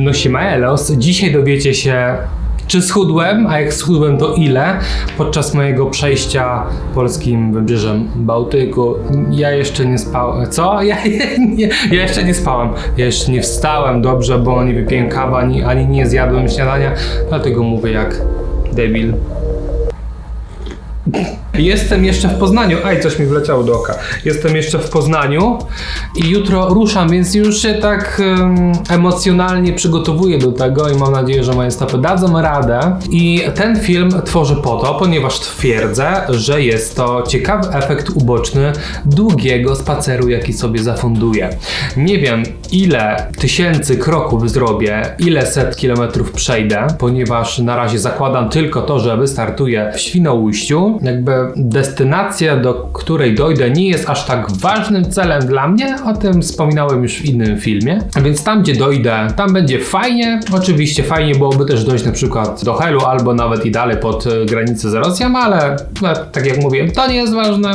No Elos, dzisiaj dowiecie się czy schudłem, a jak schudłem to ile podczas mojego przejścia polskim wybrzeżem Bałtyku. Ja jeszcze nie spałem. Co? Ja, nie, ja jeszcze nie spałem. Ja jeszcze nie wstałem dobrze, bo nie wypiłem ani, ani nie zjadłem śniadania, dlatego mówię jak debil. Jestem jeszcze w Poznaniu. Aj, coś mi wleciało do oka. Jestem jeszcze w Poznaniu i jutro ruszam, więc już się tak em, emocjonalnie przygotowuję do tego i mam nadzieję, że moje stopy dadzą radę. I ten film tworzę po to, ponieważ twierdzę, że jest to ciekawy efekt uboczny długiego spaceru, jaki sobie zafunduję. Nie wiem, ile tysięcy kroków zrobię, ile set kilometrów przejdę, ponieważ na razie zakładam tylko to, że wystartuję w Świnoujściu. Jakby destynacja, do której dojdę, nie jest aż tak ważnym celem dla mnie. O tym wspominałem już w innym filmie. Więc tam, gdzie dojdę, tam będzie fajnie. Oczywiście fajnie byłoby też dojść na przykład do Helu albo nawet i dalej pod e, granicę z Rosją, ale no, tak jak mówię, to nie jest ważne.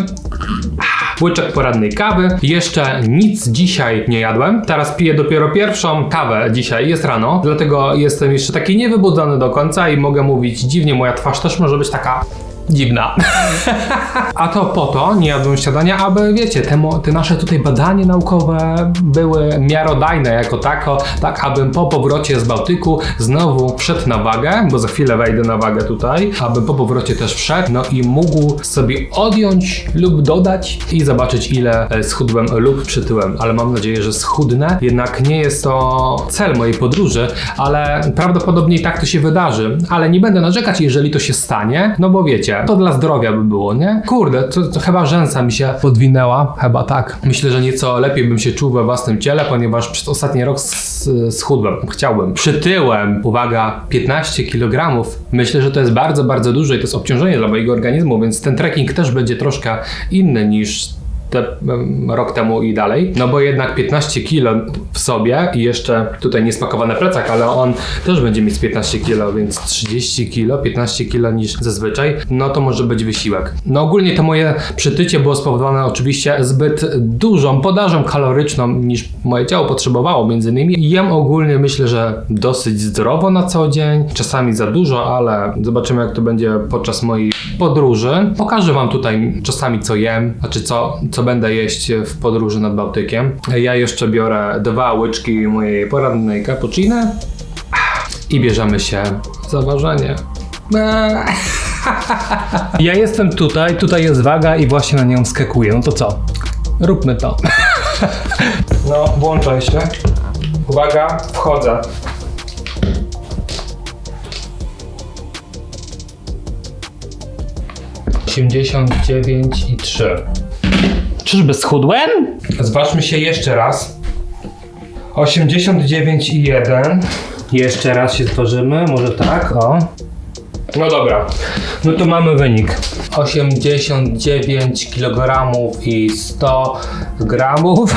Łyczek porannej kawy. Jeszcze nic dzisiaj nie jadłem. Teraz piję dopiero pierwszą kawę dzisiaj. Jest rano, dlatego jestem jeszcze taki niewybudzony do końca i mogę mówić dziwnie. Moja twarz też może być taka dziwna. A to po to nie jadłem śniadania, aby wiecie, te, te nasze tutaj badania naukowe były miarodajne jako tako, tak abym po powrocie z Bałtyku znowu wszedł na wagę, bo za chwilę wejdę na wagę tutaj, abym po powrocie też wszedł, no i mógł sobie odjąć lub dodać i zobaczyć ile e, schudłem lub przytyłem, ale mam nadzieję, że schudnę, jednak nie jest to cel mojej podróży, ale prawdopodobnie i tak to się wydarzy, ale nie będę narzekać, jeżeli to się stanie, no bo wiecie, to dla zdrowia by było, nie? Kurde, to, to chyba rzęsa mi się podwinęła, chyba tak. Myślę, że nieco lepiej bym się czuł we własnym ciele, ponieważ przez ostatni rok schudłem, chciałbym. Przytyłem, uwaga, 15 kg. Myślę, że to jest bardzo, bardzo dużo i to jest obciążenie dla mojego organizmu, więc ten trekking też będzie troszkę inny niż te, rok temu i dalej. No bo jednak 15 kilo w sobie i jeszcze tutaj niespakowany plecak, ale on też będzie mieć z 15 kilo, więc 30 kilo, 15 kilo niż zazwyczaj, no to może być wysiłek. No ogólnie to moje przytycie było spowodowane oczywiście zbyt dużą podażą kaloryczną niż moje ciało potrzebowało między innymi. Jem ogólnie myślę, że dosyć zdrowo na co dzień, czasami za dużo, ale zobaczymy jak to będzie podczas mojej podróży. Pokażę wam tutaj czasami co jem, znaczy co, co będę jeść w podróży nad Bałtykiem. Ja jeszcze biorę dwa łyczki mojej porannej cappuccino i bierzemy się za ważenie. Ja jestem tutaj, tutaj jest waga i właśnie na nią skakuję. No to co? Róbmy to. No, włączaj się. Uwaga, wchodzę. Osiemdziesiąt dziewięć i trzy. Czyżby schudłem? Zważmy się jeszcze raz. 89 i 1. Jeszcze raz się zważymy, może tak, o. No dobra, no to mamy wynik. 89 kg i 100 gramów.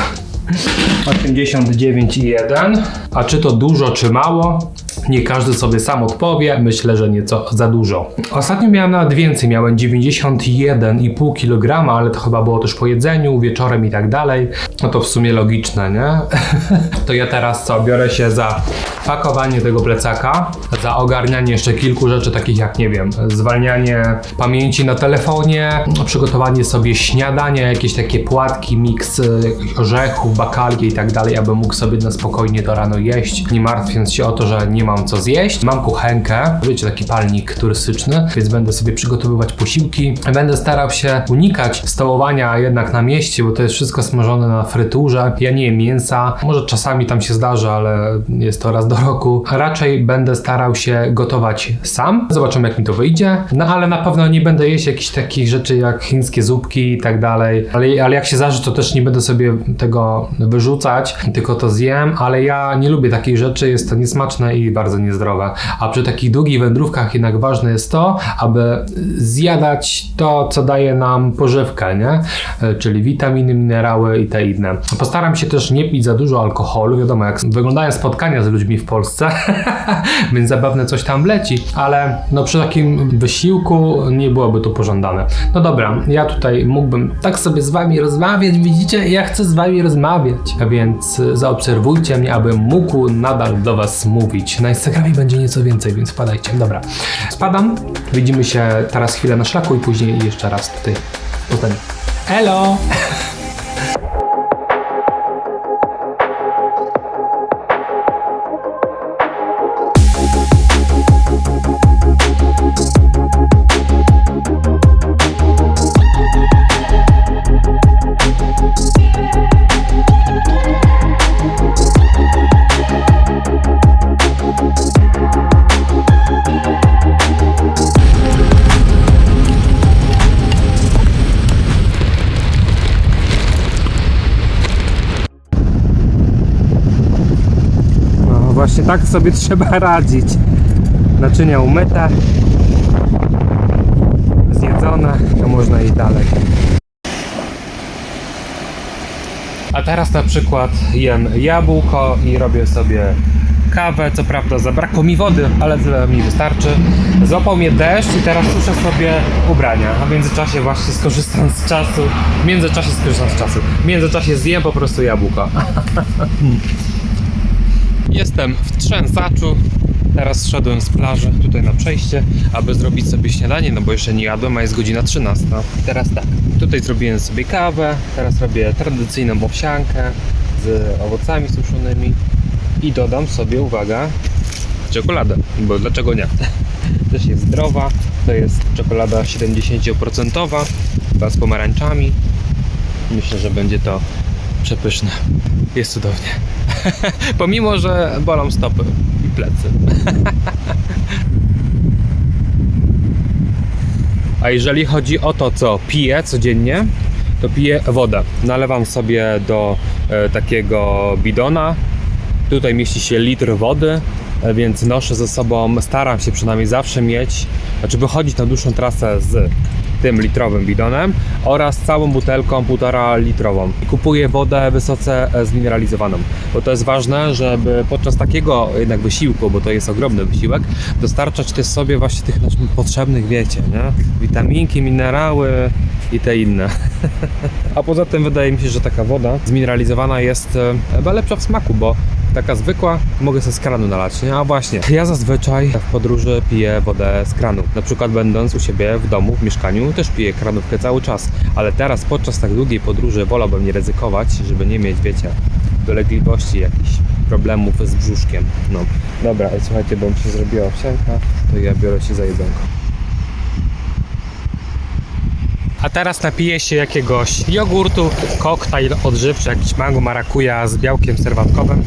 89 i 1. A czy to dużo, czy mało? Nie każdy sobie sam odpowie. Myślę, że nieco za dużo. Ostatnio miałem nawet więcej. Miałem 91,5 kg, ale to chyba było też po jedzeniu, wieczorem i tak dalej. No to w sumie logiczne, nie? to ja teraz co? Biorę się za pakowanie tego plecaka, za ogarnianie jeszcze kilku rzeczy, takich jak, nie wiem, zwalnianie pamięci na telefonie, przygotowanie sobie śniadania, jakieś takie płatki, miks y, orzechów, bakalki i tak dalej, aby mógł sobie na spokojnie to rano jeść, nie martwiąc się o to, że nie mam co zjeść. Mam kuchenkę, wiecie, taki palnik turystyczny, więc będę sobie przygotowywać posiłki. Będę starał się unikać stołowania jednak na mieście, bo to jest wszystko smażone na fryturze. Ja nie jem mięsa, może czasami tam się zdarzy, ale jest to raz do roku. Raczej będę starał się gotować sam. Zobaczymy, jak mi to wyjdzie. No ale na pewno nie będę jeść jakichś takich rzeczy jak chińskie zupki i tak dalej. Ale, ale jak się zdarzy, to też nie będę sobie tego wyrzucać, tylko to zjem. Ale ja nie lubię takich rzeczy, jest to niesmaczne i bardzo bardzo niezdrowe. A przy takich długich wędrówkach jednak ważne jest to, aby zjadać to, co daje nam pożywkę, nie? E, Czyli witaminy, minerały i te inne. Postaram się też nie pić za dużo alkoholu. Wiadomo, jak wyglądają spotkania z ludźmi w Polsce, więc zapewne coś tam leci, ale no przy takim wysiłku nie byłoby to pożądane. No dobra, ja tutaj mógłbym tak sobie z wami rozmawiać, widzicie? Ja chcę z wami rozmawiać, więc zaobserwujcie mnie, abym mógł nadal do was mówić. Na Instagramie będzie nieco więcej, więc wpadajcie. Dobra, spadam. Widzimy się teraz chwilę na szlaku i później jeszcze raz tutaj w Poznaniu. Elo! Właśnie tak sobie trzeba radzić. Naczynia umyte, zjedzone, to można iść dalej. A teraz na przykład jem jabłko i robię sobie kawę. Co prawda zabrakło mi wody, ale tyle mi wystarczy. Złapał mnie deszcz i teraz suszę sobie ubrania. A w międzyczasie właśnie skorzystam z czasu. W międzyczasie skorzystam z czasu. W międzyczasie zjem po prostu jabłko. Jestem w Trzęsaczu. Teraz szedłem z plaży tutaj na przejście, aby zrobić sobie śniadanie, no bo jeszcze nie jadłem, a jest godzina 13. Teraz tak, tutaj zrobiłem sobie kawę, teraz robię tradycyjną owsiankę z owocami suszonymi i dodam sobie, uwaga, czekoladę, bo dlaczego nie? Też jest zdrowa, to jest czekolada 70% chyba z pomarańczami. Myślę, że będzie to przepyszne. Jest cudownie. Pomimo, że bolą stopy i plecy. A jeżeli chodzi o to, co piję codziennie, to piję wodę. Nalewam sobie do e, takiego bidona. Tutaj mieści się litr wody, e, więc noszę ze sobą, staram się przynajmniej zawsze mieć, znaczy wychodzić na dłuższą trasę z tym litrowym bidonem oraz całą butelką półtora litrową. I kupuję wodę wysoce e, zmineralizowaną, bo to jest ważne, żeby podczas takiego jednak wysiłku, bo to jest ogromny wysiłek, dostarczać też sobie właśnie tych naszych potrzebnych, wiecie, nie? Witaminki, minerały i te inne. A poza tym wydaje mi się, że taka woda zmineralizowana jest e, lepsza w smaku, bo taka zwykła mogę sobie z kranu nalać, nie? A właśnie, ja zazwyczaj w podróży piję wodę z kranu. Na przykład będąc u siebie w domu, w mieszkaniu, też piję kranówkę cały czas. Ale teraz podczas tak długiej podróży wolałbym nie ryzykować, żeby nie mieć, wiecie, dolegliwości jakichś problemów z brzuszkiem. No, dobra, słuchajcie, bo mi się zrobiła owsianka, to ja biorę się za jedzonko. A teraz napiję się jakiegoś jogurtu, koktajl odżywczy, jakiś mango marakuja z białkiem serwatkowym.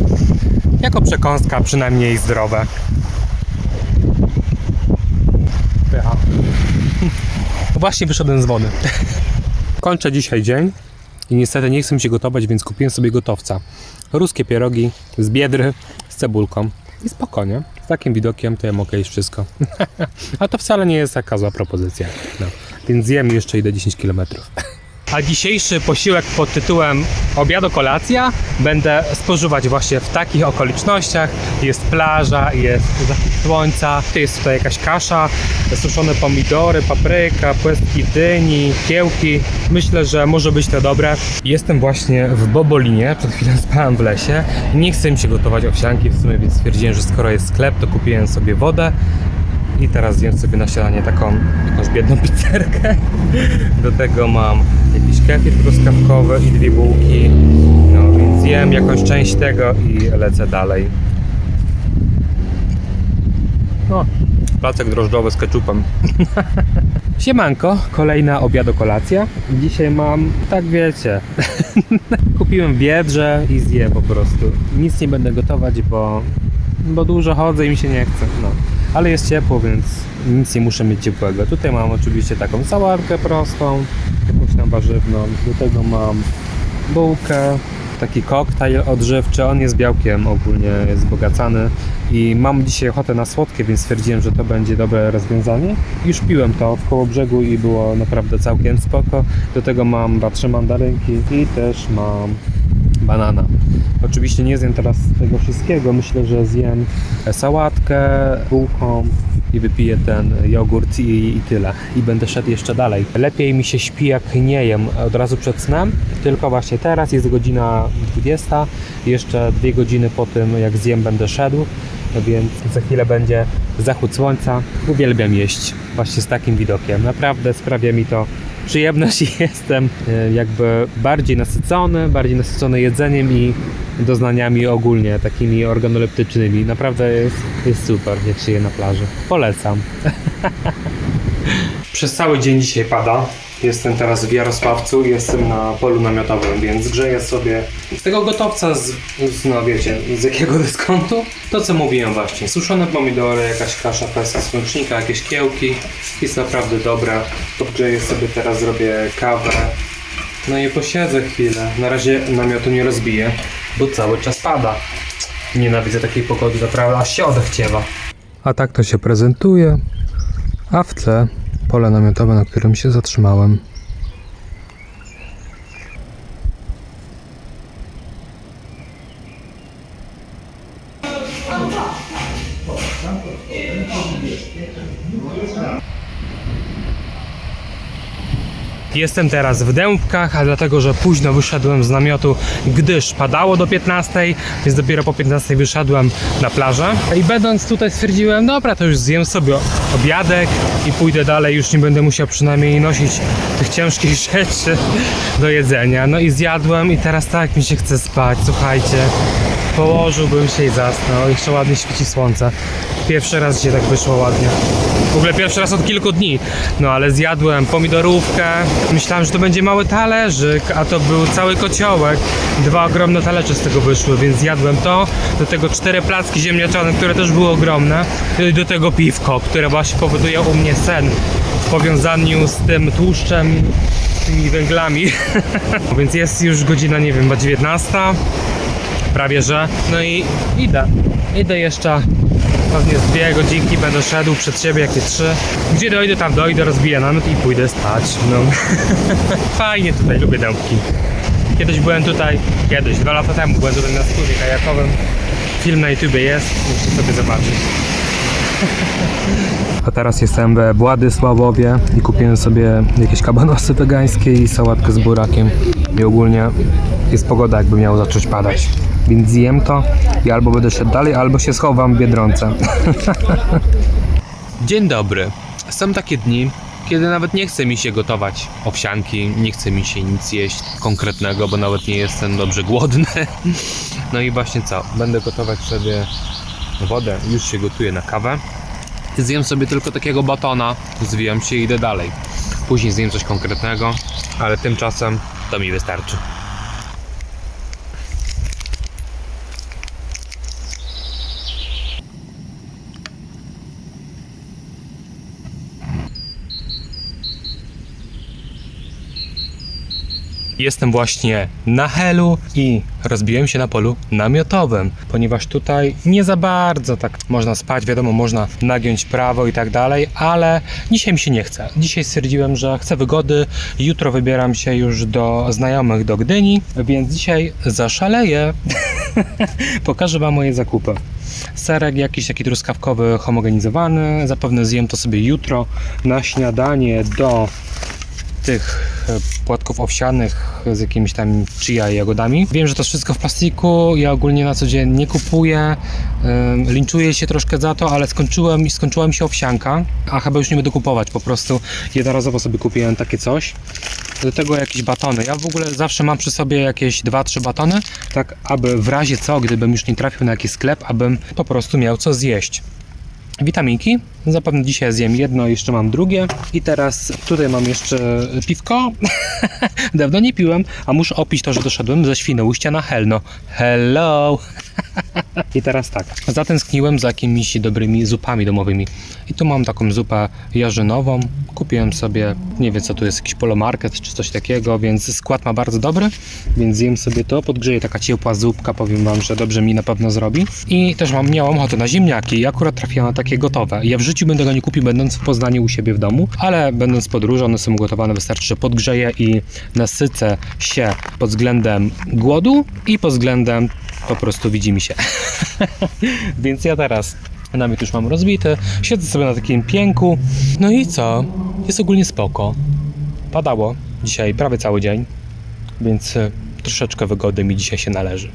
Jako przekąska przynajmniej zdrowe. Pycha. Właśnie wyszedłem z wody. Kończę dzisiaj dzień i niestety nie chcę się gotować, więc kupiłem sobie gotowca. Ruskie pierogi z biedry z cebulką. I spokojnie, z takim widokiem to ja mogę jeść wszystko. A to wcale nie jest taka zła propozycja. No. Więc zjem jeszcze idę 10 km. A dzisiejszy posiłek pod tytułem obiado kolacja będę spożywać właśnie w takich okolicznościach. Jest plaża, jest zachód słońca, jest tutaj jakaś kasza, suszone pomidory, papryka, płestki dyni, kiełki. Myślę, że może być to dobre. Jestem właśnie w Bobolinie, przed chwilą spałem w lesie. Nie chcę mi się gotować owsianki w sumie, więc stwierdziłem, że skoro jest sklep, to kupiłem sobie wodę. I teraz zjem sobie na śniadanie taką jakąś biedną pizzerkę. Do tego mam jakiś kefir truskawkowy i dwie bułki. No więc jem jakąś część tego i lecę dalej. No, placek drożdżowy z keczupem. Siemanko, kolejna obiado kolacja. Dzisiaj mam, tak wiecie, kupiłem biedrze i zjem po prostu. Nic nie będę gotować, bo, bo dużo chodzę i mi się nie chce. No. Ale jest ciepło, więc nic nie muszę mieć ciepłego. Tutaj mam oczywiście taką sałatkę prostą, jakąś tam warzywną. Do tego mam bułkę, taki koktajl odżywczy, on jest białkiem ogólnie, jest wzbogacany i mam dzisiaj ochotę na słodkie, więc stwierdziłem, że to będzie dobre rozwiązanie. Już piłem to w koło brzegu i było naprawdę całkiem spoko. Do tego mam dwa, trzy mandarynki i też mam banana. Oczywiście nie zjem teraz tego wszystkiego, myślę, że zjem sałatkę, bułką i wypiję ten jogurt i, i tyle. I będę szedł jeszcze dalej. Lepiej mi się śpi jak nie jem od razu przed snem, tylko właśnie teraz jest godzina 20, jeszcze dwie godziny po tym jak zjem będę szedł, więc za chwilę będzie zachód słońca. Uwielbiam jeść właśnie z takim widokiem. Naprawdę sprawia mi to przyjemność jestem e, jakby bardziej nasycony, bardziej nasycony jedzeniem i doznaniami ogólnie, takimi organoleptycznymi. Naprawdę jest, jest super, jak się je na plaży. Polecam. Przez cały dzień dzisiaj pada. Jestem teraz w Jarosławcu i jestem na polu namiotowym, więc grzeję sobie z tego gotowca z, z no wiecie, z jakiego dyskontu? To co mówiłem właśnie, suszone pomidory, jakaś kasza peska z słonecznika, jakieś kiełki. Jest naprawdę dobra. Podgrzeję sobie teraz, zrobię kawę. No i posiedzę chwilę. Na razie namiotu nie rozbiję, bo cały czas pada. Nienawidzę takiej pogody, naprawdę aż się odechciewa. A tak to się prezentuje. A w tle pole namiotowe, na którym się zatrzymałem. Jestem teraz w Dębkach, a dlatego, że późno wyszedłem z namiotu, gdyż padało do 15, więc dopiero po 15 wyszedłem na plażę. I będąc tutaj stwierdziłem, dobra, to już zjem sobie obiadek i pójdę dalej, już nie będę musiał przynajmniej nosić tych ciężkich rzeczy do jedzenia. No i zjadłem i teraz tak mi się chce spać, słuchajcie. Położyłbym się i zasnął, jeszcze ładnie świeci słońce. Pierwszy raz dzisiaj tak wyszło ładnie. W ogóle pierwszy raz od kilku dni. No ale zjadłem pomidorówkę. Myślałem, że to będzie mały talerzyk, a to był cały kociołek. Dwa ogromne talerze z tego wyszły, więc zjadłem to. Do tego cztery placki ziemniaczane, które też były ogromne. I do tego piwko, które właśnie powoduje u mnie sen w powiązaniu z tym tłuszczem tymi węglami. więc jest już godzina, nie wiem, chyba 19 prawie że. No i idę. Idę jeszcze pewnie z dwie godzinki będę szedł przed siebie, jakie trzy. Gdzie dojdę, tam dojdę, rozbiję namiot i pójdę spać. No. Fajnie tutaj, lubię dębki. Kiedyś byłem tutaj, kiedyś, dwa lata temu byłem tutaj na skórze kajakowym. Film na YouTubie jest, musicie sobie zobaczyć. A teraz jestem we Władysławowie i kupiłem sobie jakieś kabanosy wegańskie i sałatkę z burakiem. I ogólnie jest pogoda, jakby miało zacząć padać. Więc zjem to i albo będę szedł dalej, albo się schowam w Biedronce. Dzień dobry. Są takie dni, kiedy nawet nie chce mi się gotować owsianki, nie chce mi się nic jeść konkretnego, bo nawet nie jestem dobrze głodny. No i właśnie co? Będę gotować sobie wodę, już się gotuję na kawę. Zjem sobie tylko takiego batona, zwijam się i idę dalej. Później zjem coś konkretnego, ale tymczasem to mi wystarczy. Jestem właśnie na Helu i rozbiłem się na polu namiotowym, ponieważ tutaj nie za bardzo tak można spać, wiadomo, można nagiąć prawo i tak dalej, ale dzisiaj mi się nie chce. Dzisiaj stwierdziłem, że chcę wygody, jutro wybieram się już do znajomych do Gdyni, więc dzisiaj zaszaleję. Pokażę Wam moje zakupy. Serek jakiś taki truskawkowy, homogenizowany, zapewne zjem to sobie jutro na śniadanie do tych e, płatków owsianych z jakimiś tam chia jagodami. Wiem, że to wszystko w plastiku, ja ogólnie na co dzień nie kupuję, ym, linczuję się troszkę za to, ale skończyłem, skończyła mi się owsianka, a chyba już nie będę kupować, po prostu jednorazowo sobie kupiłem takie coś. Do tego jakieś batony. Ja w ogóle zawsze mam przy sobie jakieś 2-3 batony, tak aby w razie co, gdybym już nie trafił na jakiś sklep, abym po prostu miał co zjeść. Witaminki. Zapewne dzisiaj zjem jedno, jeszcze mam drugie. I teraz tutaj mam jeszcze piwko. Dawno nie piłem, a muszę opić to, że doszedłem ze Świnoujścia na Helno. Hello! I teraz tak, zatęskniłem za jakimiś dobrymi zupami domowymi. I tu mam taką zupę jarzynową. Kupiłem sobie, nie wiem co tu jest, jakiś polomarket czy coś takiego, więc skład ma bardzo dobry, więc zjem sobie to, podgrzeję taka ciepła zupka, powiem wam, że dobrze mi na pewno zrobi. I też mam, miałam ochotę na ziemniaki i akurat trafiłam na takie gotowe. Ja w życiu będę go nie kupił, będąc w Poznaniu u siebie w domu, ale będąc w podróży, one są gotowane, wystarczy, że podgrzeję i nasycę się pod względem głodu i pod względem po prostu widzimy się. Więc ja teraz namiot już mam rozbity, siedzę sobie na takim pięku. No i co? Jest ogólnie spoko. Padało dzisiaj prawie cały dzień, więc e, troszeczkę wygody mi dzisiaj się należy.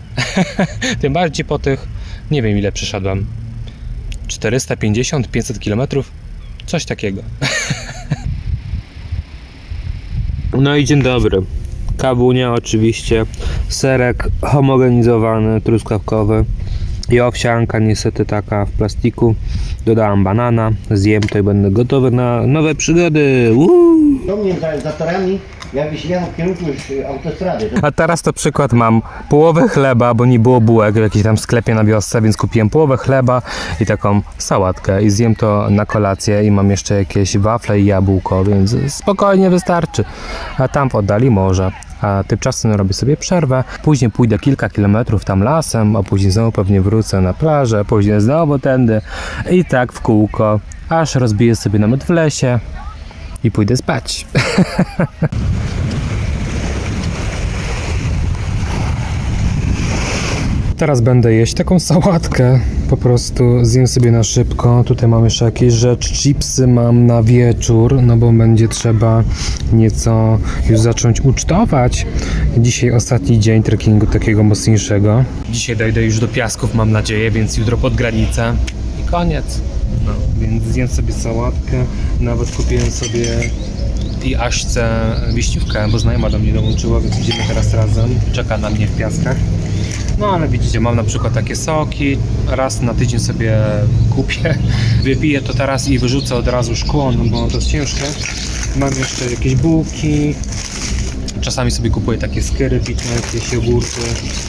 Tym bardziej po tych, nie wiem ile przeszedłem, 450-500 km, coś takiego. No i dzień dobry. Kawunia oczywiście, serek homogenizowany, truskawkowy i owsianka niestety taka w plastiku. Dodałam banana, zjem to i będę gotowy na nowe przygody. Woo! Do mnie za, za torami, jechał w kierunku już y, autostrady. To A teraz to przykład mam połowę chleba, bo nie było bułek w jakimś tam sklepie na wiosce, więc kupiłem połowę chleba i taką sałatkę i zjem to na kolację i mam jeszcze jakieś wafle i jabłko, więc spokojnie wystarczy. A tam w oddali morze. A tymczasem robię sobie przerwę, później pójdę kilka kilometrów tam lasem, a później znowu pewnie wrócę na plażę, później znowu tędy i tak w kółko, aż rozbiję sobie namiot w lesie i pójdę spać. Teraz będę jeść taką sałatkę. Po prostu zjem sobie na szybko. Tutaj mam jeszcze jakieś rzeczy. Chipsy mam na wieczór, no bo będzie trzeba nieco już zacząć ucztować. Dzisiaj ostatni dzień trekkingu takiego mocniejszego. Dzisiaj dojdę już do piasków, mam nadzieję, więc jutro pod granicę. I koniec. No, więc zjem sobie sałatkę. Nawet kupiłem sobie i Aśce wyściówkę, bo znajoma do mnie dołączyła, więc idziemy teraz razem. Czeka na mnie w piaskach. No ale widzicie, mam na przykład takie soki, raz na tydzień sobie kupię, wypiję to teraz i wyrzucę od razu szkło, no bo to jest ciężkie. Mam jeszcze jakieś bułki, czasami sobie kupuję takie skyry pitne, jakieś jogurty,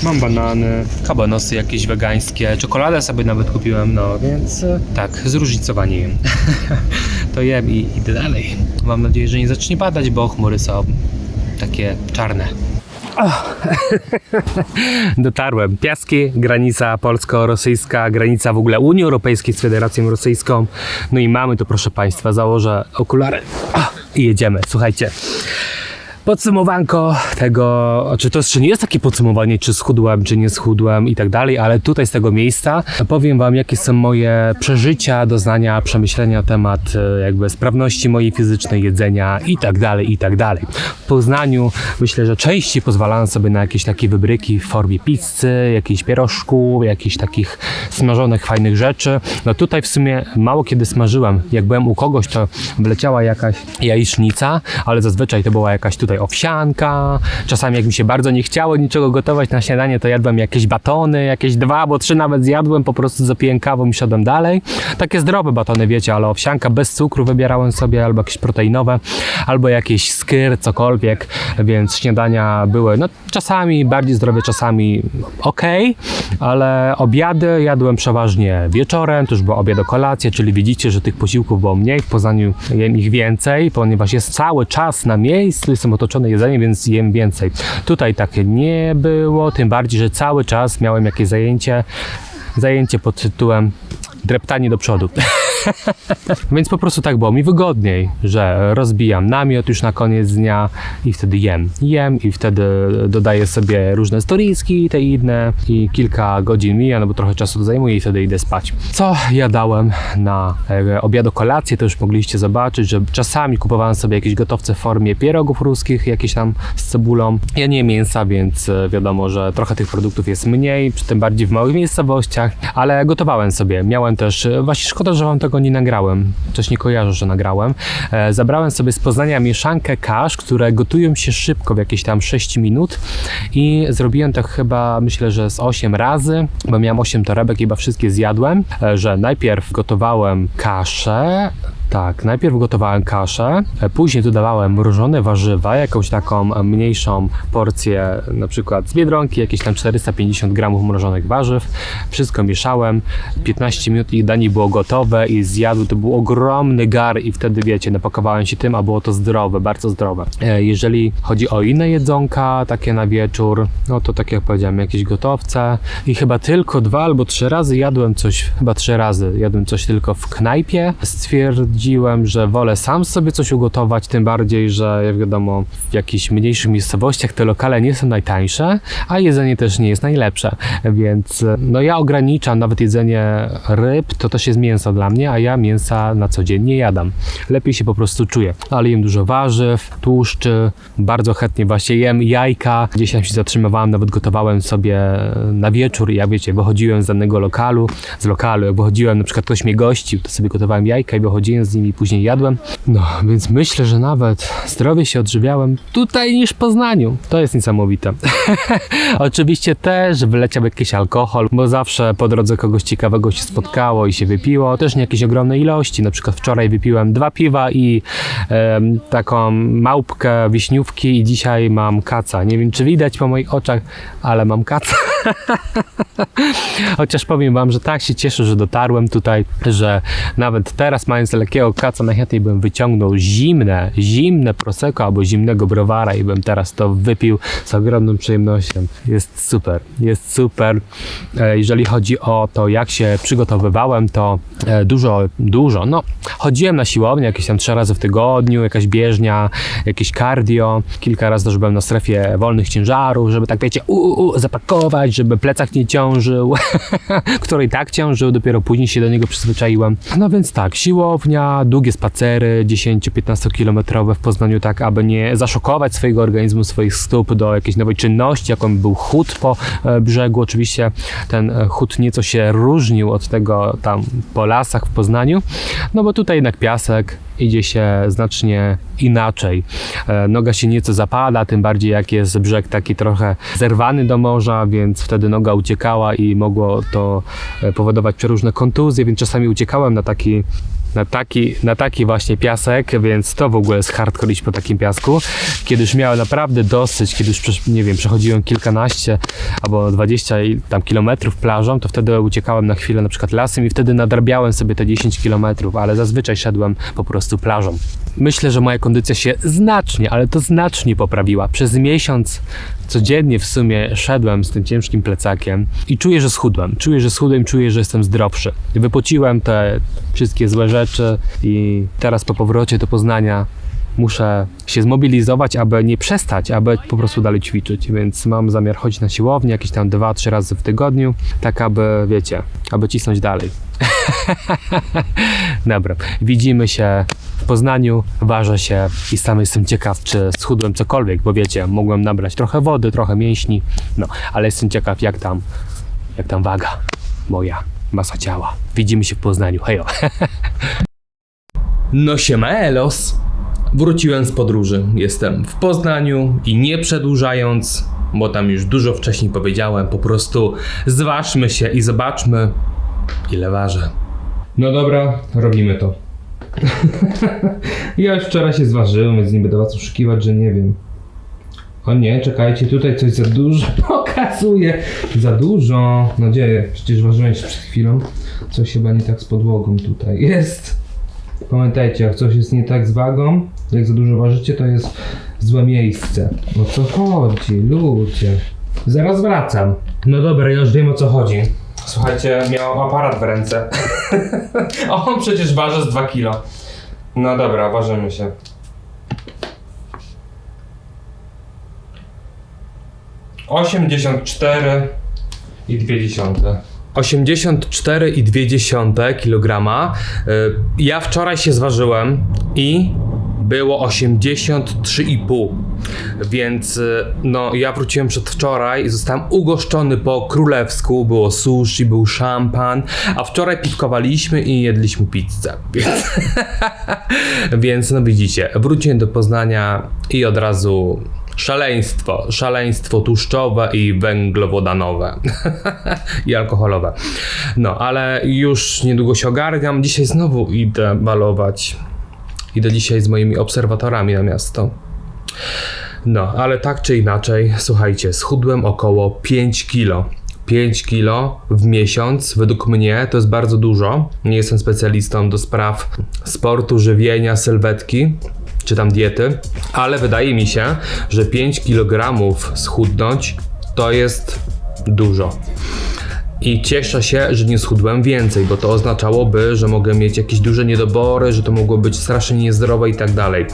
mam banany, kabanosy jakieś wegańskie, czekoladę sobie nawet kupiłem, no więc e, tak, zróżnicowanie jem. to jem i idę dalej. Mam nadzieję, że nie zacznie padać, bo chmury są takie czarne. Dotarłem. Piaski, granica polsko-rosyjska, granica w ogóle Unii Europejskiej z Federacją Rosyjską. No i mamy to, proszę Państwa, założę okulary Ah, i jedziemy. Słuchajcie. Podsumowanko tego, czy to jeszcze nie jest takie podsumowanie, czy schudłem, czy nie schudłem i tak dalej, ale tutaj z tego miejsca powiem Wam, jakie są moje przeżycia, doznania, przemyślenia na temat e, jakby sprawności mojej fizycznej, jedzenia i tak dalej, i tak dalej. W Poznaniu myślę, że częściej pozwalałem sobie na jakieś takie wybryki w formie pizzy, jakichś pierożków, jakichś takich smażonych, fajnych rzeczy. No tutaj w sumie mało kiedy smażyłem. Jak byłem u kogoś, to wleciała jakaś jajecznica, ale zazwyczaj to była jakaś tutaj owsianka. Czasami jak mi się bardzo nie chciało niczego gotować na śniadanie, to jadłem jakieś batony, jakieś dwa albo trzy nawet zjadłem, po prostu zapiłem kawą i szedłem dalej. Takie zdrowe batony, wiecie, ale owsianka bez cukru wybierałem sobie, albo jakieś proteinowe, albo jakieś skyr, cokolwiek, więc śniadania były, no czasami bardziej zdrowe, czasami ok, ale obiady jadłem przeważnie wieczorem, to już była obiad o kolację, czyli widzicie, że tych posiłków było mniej, w Poznaniu jem ich więcej, ponieważ jest cały czas na miejscu, jestem otoczony jedzeniem, więc jem więcej. Tutaj takie nie było, tym bardziej, że cały czas miałem jakieś zajęcie, zajęcie pod tytułem dreptanie do przodu. Więc po prostu tak było mi wygodniej, że rozbijam namiot już na koniec dnia i wtedy jem. Jem i wtedy dodaję sobie różne storiski, te inne i kilka godzin mija, no bo trochę czasu to zajmuje i wtedy idę spać. Co ja dałem na e, obiad kolację, to już mogliście zobaczyć, że czasami kupowałem sobie jakieś gotowce w formie pierogów ruskich, jakieś tam z cebulą. Ja nie mięsa, więc e, wiadomo, że trochę tych produktów jest mniej, przy tym bardziej w małych miejscowościach, ale gotowałem sobie. Miałem też, e, właśnie szkoda, że wam tego nie nagrałem, nie kojarzę, że nagrałem. E, zabrałem sobie z Poznania mieszankę kasz, które gotują się szybko, w jakieś tam 6 minut i zrobiłem to chyba, myślę, że z 8 razy, bo miałem 8 torebek chyba wszystkie zjadłem, e, że najpierw gotowałem kaszę, Tak, najpierw gotowałem kaszę, e, później dodawałem mrożone warzywa, jakąś taką mniejszą porcję, na przykład z Biedronki, jakieś tam 450 gramów mrożonych warzyw. Wszystko mieszałem, 15 minut i danie było gotowe i zjadł, to był ogromny gar i wtedy wiecie, napakowałem się tym, a było to zdrowe, bardzo zdrowe. E, Jeżeli chodzi o inne jedzonka, takie na wieczór, no to tak jak powiedziałem, jakieś gotowce i chyba tylko dwa albo trzy razy jadłem coś, chyba trzy razy jadłem coś tylko w knajpie. Stwierdziłem, że wolę sam sobie coś ugotować, tym bardziej, że jak wiadomo, w jakichś mniejszych miejscowościach te lokale nie są najtańsze, a jedzenie też nie jest najlepsze, więc e, no ja ograniczam nawet jedzenie ryb, to też jest mięso dla mnie, a ja mięsa na co dzień nie jadam. Lepiej się po prostu czuję, ale jem dużo warzyw, tłuszczy, bardzo chętnie właśnie jem jajka, gdzieś tam się zatrzymywałem, nawet gotowałem sobie na wieczór. I ja wiecie, wychodziłem z danego lokalu, z lokalu, jak wychodziłem, na przykład ktoś mnie gościł, to sobie gotowałem jajka i wychodziłem z nimi i później jadłem. No, więc myślę, że nawet zdrowie się odżywiałem tutaj niż w Poznaniu. To jest niesamowite. Oczywiście też wleciał jakiś alkohol, bo zawsze po drodze kogoś ciekawego się spotkało i się wypiło. Też nie jakieś ogromne ilości. Na przykład wczoraj wypiłem dwa piwa i em, taką małpkę wiśniówki i dzisiaj mam kaca. Nie wiem, czy widać po moich oczach, ale mam kaca. Chociaż powiem wam, że tak się cieszę, że dotarłem tutaj, że nawet teraz mając lekkiego kaca, najchętniej bym wyciągnął zimne, zimne prosecco albo zimnego browara i bym teraz to wypił z ogromną przyjemnością. Jest super, jest super. E, Jeżeli chodzi o to, jak się przygotowywałem, to e, dużo, dużo, no chodziłem na siłownię jakieś tam trzy razy w tygodniu, jakaś bieżnia, jakieś cardio, kilka razy też byłem na strefie wolnych ciężarów, żeby tak wiecie, u, u, u, zapakować, żeby plecak nie ciążył, który i tak ciążył, dopiero później się do niego przyzwyczaiłem. No więc tak, siłownia, długie spacery, 10-15 kilometrowe w Poznaniu, tak aby nie zaszokować swojego organizmu, swoich stóp do jakiejś nowej czynności, jaką był chód po e, brzegu. Oczywiście ten e, chód nieco się różnił od tego tam po lasach w Poznaniu, no bo tutaj jednak piasek, idzie się znacznie inaczej. E, Noga się nieco zapada, tym bardziej jak jest brzeg taki trochę zerwany do morza, więc wtedy noga uciekała i mogło to e, powodować przeróżne kontuzje, więc czasami uciekałem na taki na taki, na taki właśnie piasek, więc to w ogóle jest hardcore iść po takim piasku. Kiedy już miałem naprawdę dosyć, kiedy już, nie wiem, przechodziłem kilkanaście albo 20 i tam kilometrów plażą, to wtedy uciekałem na chwilę na przykład lasem i wtedy nadrabiałem sobie te 10 kilometrów, ale zazwyczaj szedłem po prostu plażą. Myślę, że moja kondycja się znacznie, ale to znacznie poprawiła. Przez miesiąc codziennie w sumie szedłem z tym ciężkim plecakiem i czuję, że schudłem. Czuję, że schudłem, czuję, że jestem zdrowszy. Wypociłem te wszystkie złe rzeczy i teraz po powrocie do Poznania muszę się zmobilizować, aby nie przestać, aby po prostu dalej ćwiczyć, więc mam zamiar chodzić na siłownię jakieś tam dwa, trzy razy w tygodniu, tak aby, wiecie, aby cisnąć dalej. Dobra, widzimy się w Poznaniu, ważę się i sam jestem ciekaw, czy schudłem cokolwiek, bo wiecie, mogłem nabrać trochę wody, trochę mięśni, no, ale jestem ciekaw, jak tam, jak tam waga moja, masa ciała. Widzimy się w Poznaniu, hejo. No siema Elos. Wróciłem z podróży. Jestem w Poznaniu i nie przedłużając, bo tam już dużo wcześniej powiedziałem, po prostu zważmy się i zobaczmy, ile ważę. No dobra, robimy to. ja już wczoraj się zważyłem, więc nie będę was oszukiwać, że nie wiem. O nie, czekajcie, tutaj coś za dużo pokazuje. Za dużo. No gdzie? Przecież ważyłem się przed chwilą. Coś chyba nie tak z podłogą tutaj jest. Pamiętajcie, jak coś jest nie tak z wagą, jak za dużo ważycie, to jest złe miejsce. O co chodzi, ludzie? Zaraz wracam. No dobra, ja już wiem o co chodzi. Słuchajcie, miał aparat w ręce. A on przecież waży z 2 kilo. No dobra, ważymy się. Osiemdziesiąt cztery i dwie dziesiąte. 84,2 kg. Y, Ja wczoraj się zważyłem i było 83,5. Więc y, no ja wróciłem przedwczoraj i zostałem ugoszczony po królewsku. Było sushi, był szampan, a wczoraj piwkowaliśmy i jedliśmy pizzę. Więc, więc no widzicie, wróciłem do Poznania i od razu Szaleństwo, szaleństwo tłuszczowe i węglowodanowe i alkoholowe. No, ale już niedługo się ogarniam. Dzisiaj znowu idę balować. Idę dzisiaj z moimi obserwatorami na miasto. No, ale tak czy inaczej, słuchajcie, schudłem około 5 kilo. 5 kilo w miesiąc, według mnie to jest bardzo dużo. Nie jestem specjalistą do spraw sportu, żywienia, sylwetki czy tam diety, ale wydaje mi się, że 5 kg schudnąć to jest dużo. I cieszę się, że nie schudłem więcej, bo to oznaczałoby, że mogę mieć jakieś duże niedobory, że to mogło być strasznie niezdrowe i tak dalej.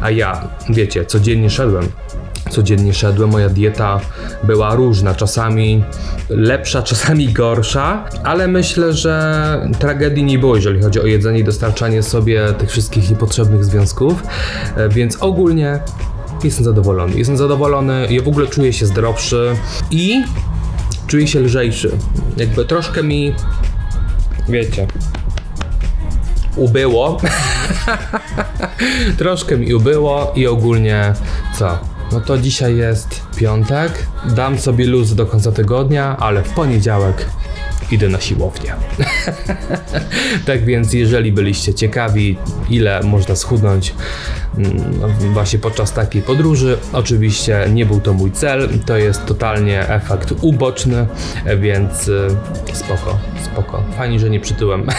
A ja, wiecie, codziennie szedłem. Codziennie szedłem, moja dieta była różna, czasami lepsza, czasami gorsza, ale myślę, że tragedii nie było, jeżeli chodzi o jedzenie i dostarczanie sobie tych wszystkich niepotrzebnych związków, E, więc ogólnie jestem zadowolony. Jestem zadowolony, ja w ogóle czuję się zdrowszy i czuję się lżejszy. Jakby troszkę mi, wiecie, ubyło. troszkę mi ubyło i ogólnie co? No to dzisiaj jest piątek. Dam sobie luz do końca tygodnia, ale w poniedziałek idę na siłownię. tak więc, jeżeli byliście ciekawi, ile można schudnąć mm, właśnie podczas takiej podróży, oczywiście nie był to mój cel, to jest totalnie efekt uboczny, więc y, spoko, spoko. Fajnie, że nie przytyłem.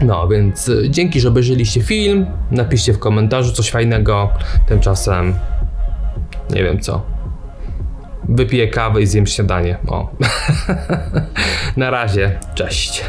No, więc y, dzięki, że obejrzeliście film. Napiszcie w komentarzu coś fajnego. Tymczasem nie wiem co. Wypiję kawę i zjem śniadanie. O. Na razie, cześć.